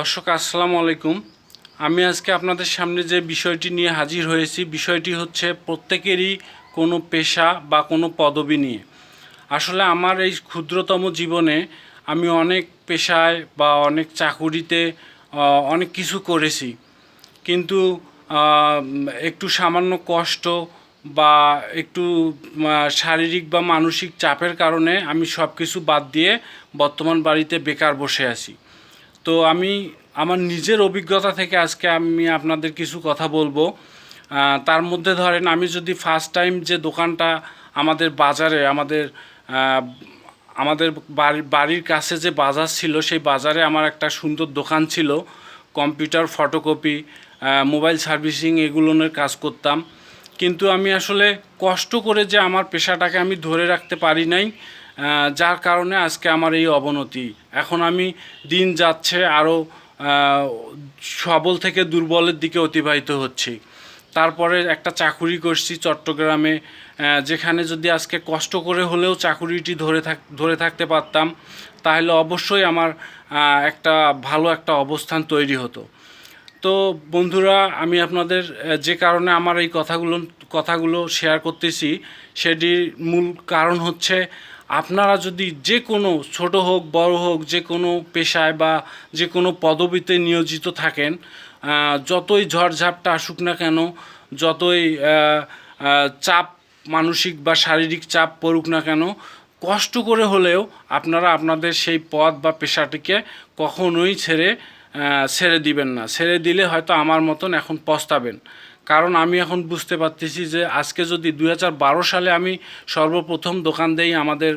দর্শক, আসসালামু আলাইকুম। আমি আজকে আপনাদের সামনে যে বিষয়টি নিয়ে হাজির হয়েছি, বিষয়টি হচ্ছে প্রত্যেকেরই কোনো পেশা বা কোনো পদবি নিয়ে। আসলে আমার এই ক্ষুদ্রতম জীবনে আমি অনেক পেশায় বা অনেক চাকুরিতে অনেক কিছু করেছি। কিন্তু একটু সামান্য কষ্ট বা একটু শারীরিক বা মানসিক চাপের কারণে আমি সব কিছু বাদ দিয়ে বর্তমান বাড়িতে বেকার বসে আছি। তো আমি আমার নিজের অভিজ্ঞতা থেকে আজকে আমি আপনাদের কিছু কথা বলব। তার মধ্যে ধরেন আমি যদি ফার্স্ট টাইম যে দোকানটা আমাদের বাজারে, আমাদের আমাদের বাড়ির বাড়ির কাছে যে বাজার ছিল, সেই বাজারে আমার একটা সুন্দর দোকান ছিল। কম্পিউটার ফটোকপি মোবাইল সার্ভিসিং এগুলোর কাজ করতাম। কিন্তু আমি আসলে কষ্ট করে যে আমার পেশাটাকে আমি ধরে রাখতে পারি নাই যার কারণে আজকে আমার এই অবনতি। এখন আমি দিন যাচ্ছে আরও সবল থেকে দুর্বলের দিকে অতিবাহিত হচ্ছি। তারপরে একটা চাকুরি করছি চট্টগ্রামে যেখানে যদি আজকে কষ্ট করে হলেও চাকুরিটি ধরে থাক, ধরে থাকতে পারতাম, তাহলে অবশ্যই আমার একটা ভালো একটা অবস্থান তৈরি হতো। তো বন্ধুরা, আমি আপনাদের যে কারণে আমার এই কথাগুলো কথাগুলো শেয়ার করতেছি, সেটির মূল কারণ হচ্ছে আপনারা যদি যে কোনো ছোট হোক, বড় হোক, যে কোনো পেশায় বা যে কোনো পদবিতে নিয়োজিত থাকেন যতই ঝড়ঝাপটা আসুক না কেন, যতই চাপ মানসিক বা শারীরিক চাপ পড়ুক না কেন, কষ্ট করে হলেও আপনারা আপনাদের সেই পদ বা পেশাটিকে কখনোই ছেড়ে ছেড়ে দিবেন না। ছেড়ে দিলে হয়তো আমার মতন এখন পস্তাবেন। কারণ আমি এখন বুঝতে পারতেছি যে আজকে যদি দু হাজার বারো সালে আমি সর্বপ্রথম দোকান দেই আমাদের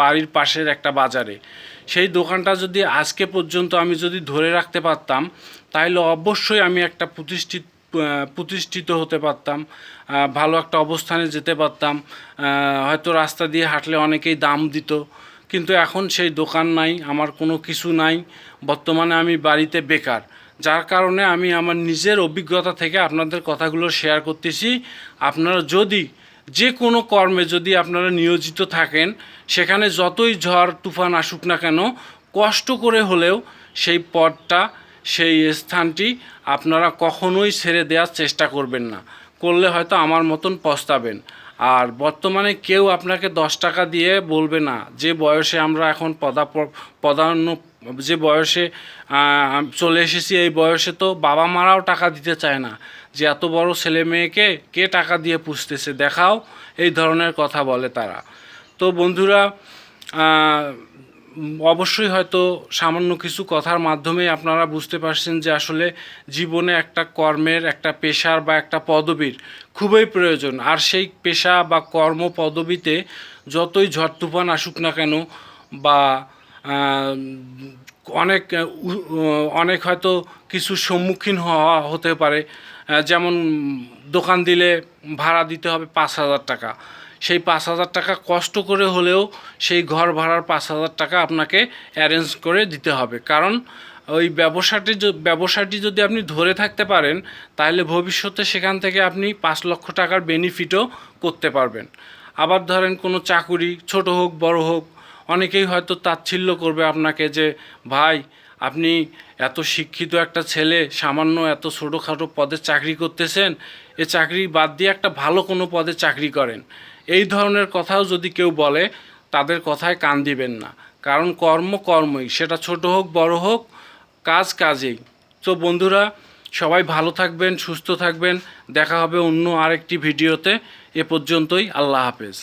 বাড়ির পাশের একটা বাজারে, সেই দোকানটা যদি আজকে পর্যন্ত আমি যদি ধরে রাখতে পারতাম তাহলে অবশ্যই আমি একটা প্রতিষ্ঠিত প্রতিষ্ঠিত হতে পারতাম ভালো একটা অবস্থানে যেতে পারতাম হয়তো রাস্তা দিয়ে হাঁটলে অনেকেই দাম দিত, কিন্তু এখন সেই দোকান নাই, আমার কোনো কিছু নাই, বর্তমানে আমি বাড়িতে বেকার। যার কারণে আমি আমার নিজের অভিজ্ঞতা থেকে আপনাদের কথাগুলো শেয়ার করতেছি। আপনারা যদি যে কোনো কর্মে যদি আপনারা নিয়োজিত থাকেন, সেখানে যতই ঝড়, তুফান আসুক না কেন, কষ্ট করে হলেও সেই পদটা সেই স্থানটি আপনারা কখনোই ছেড়ে দেওয়ার চেষ্টা করবেন না। করলে হয়তো আমার মতন পস্তাবেন। আর বর্তমানে কেউ আপনাকে দশ টাকা দিয়ে বলবে না। যে বয়সে আমরা এখন পদা পদান্ন যে বয়সে চলে এসেছি, এই বয়সে তো বাবা মারাও টাকা দিতে চায় না। যে এত বড় ছেলে মেয়েকে কে টাকা দিয়ে পুষতেছে? দেখাও, এই ধরনের কথা বলে তারা। তো বন্ধুরা অবশ্যই হয়তো সামান্য কিছু কথার মাধ্যমে আপনারা বুঝতে পারছেন যে আসলে জীবনে একটা কর্মের, একটা পেশার বা একটা পদবীর খুবই প্রয়োজন। আর সেই পেশা বা কর্ম পদবীতে যতই ঝড় তুফান আসুক না কেন বা অনেক অনেক হয়তো কিছু সম্মুখীন হওয়া হতে পারে। যেমন দোকান দিলে ভাড়া দিতে হবে পাঁচ হাজার টাকা। সেই পাঁচ হাজার টাকা কষ্ট করে হলেও সেই ঘর ভাড়ার পাঁচ হাজার টাকা আপনাকে অ্যারেঞ্জ করে দিতে হবে। কারণ ওই ব্যবসাটি ব্যবসাটি যদি আপনি ধরে থাকতে পারেন, তাহলে ভবিষ্যতে সেখান থেকে আপনি পাঁচ লক্ষ টাকার বেনিফিটও করতে পারবেন। আবার ধরেন কোনো চাকুরি, ছোট হোক, বড় হোক, অনেকেই হয়তো তাচ্ছিল্য করবে আপনাকে যে, ভাই, আপনি এত শিক্ষিত একটা ছেলে, সামান্য এত ছোটোখাটো পদে চাকরি করতেছেন, এ চাকরি বাদ দিয়ে একটা ভালো কোনো পদে চাকরি করেন। এই ধরনের কথাও যদি কেউ বলে, তাদের কথায় কান দিবেন না। কারণ কর্ম কর্মই, সেটা ছোট হোক, বড় হোক, কাজ কাজেই। তো বন্ধুরা, সবাই ভালো থাকবেন, সুস্থ থাকবেন। দেখা হবে অন্য আরেকটি ভিডিওতে। এ পর্যন্তই, আল্লাহ হাফেজ।